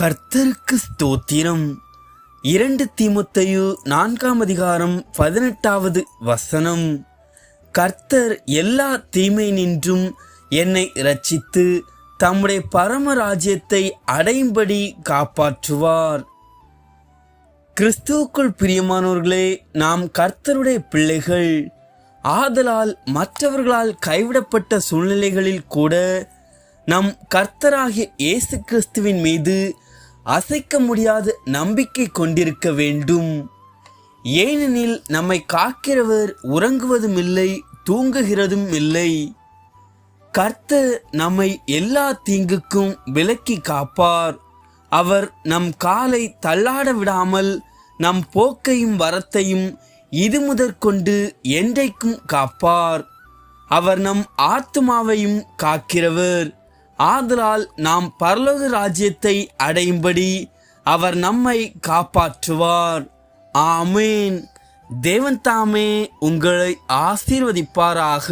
கர்த்தருக்கு ஸ்தோத்திரம். இரண்டு தீமுத்தையு நான்காம் அதிகாரம் பதினெட்டாவது வசனம். கர்த்தர் எல்லா தீமை நின்றும் என்னை ரட்சித்து தம்முடைய பரம ராஜ்யத்தை அடையும்படி காப்பாற்றுவார். கிறிஸ்துவுக்குள் பிரியமானவர்களே நாம் கர்த்தருடைய பிள்ளைகள். ஆதலால் மற்றவர்களால் கைவிடப்பட்ட சூழ்நிலைகளில் கூட நம் கர்த்தராகிய இயேசு கிறிஸ்துவின் மீது அசைக்க முடியாத நம்பிக்கை கொண்டிருக்க வேண்டும். ஏனெனில் நம்மை காக்கிறவர் உறங்குவதும் இல்லை தூங்குகிறதும் இல்லை கர்த்தர் நம்மை எல்லா தீங்குக்கும் விலக்கி காப்பார். அவர் நம் காலை தள்ளாட விடாமல் நம் போக்கையும் வரத்தையும் இது முதற்கொண்டு என்றைக்கும் காப்பார். அவர் நம் ஆத்மாவையும் காக்கிறவர். ஆதலால் நாம் பரலோக ராஜ்யத்தை அடையும்படி அவர் நம்மை காப்பாற்றுவார். ஆமீன். தேவன் தாமே உங்களை ஆசீர்வதிப்பாராக.